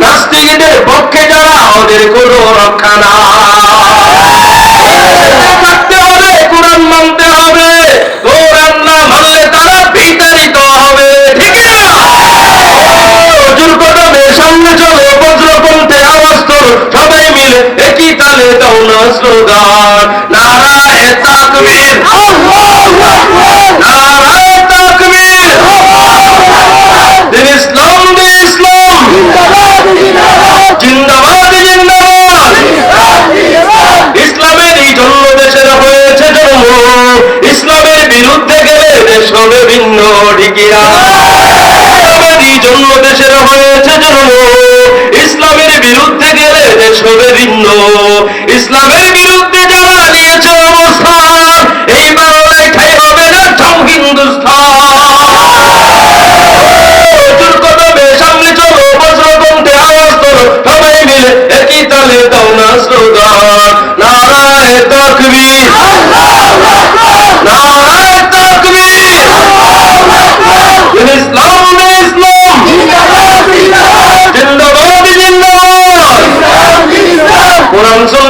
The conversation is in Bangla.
নাস্তিকদের পক্ষে যারা, ওদের কোনো রক্ষা না হবে, কোরআন মানতে হবে। কোরআন না মানলে তারা বিতাড়িত হবে। ঠিক আওয়াজ সবাই মিলে, একই তালে না স্লোগান। নারায় তাকবীর ঠিকিরা জন্ম দেশের হয়েছে জন্ম। ইসলামের বিরুদ্ধে গেলে দেশ হবে ভিন্ন। ইসলামের বিরুদ্ধে যারা নিয়েছে অবস্থান, এই বাংলায় ঠাই হবে না ঠাউ হিন্দুস্থান কথা সামনে চলো বজ্রপন্থে আওয়াজ করো, সবাই মিলে একই তালে দাও না শ্রোতা 我难受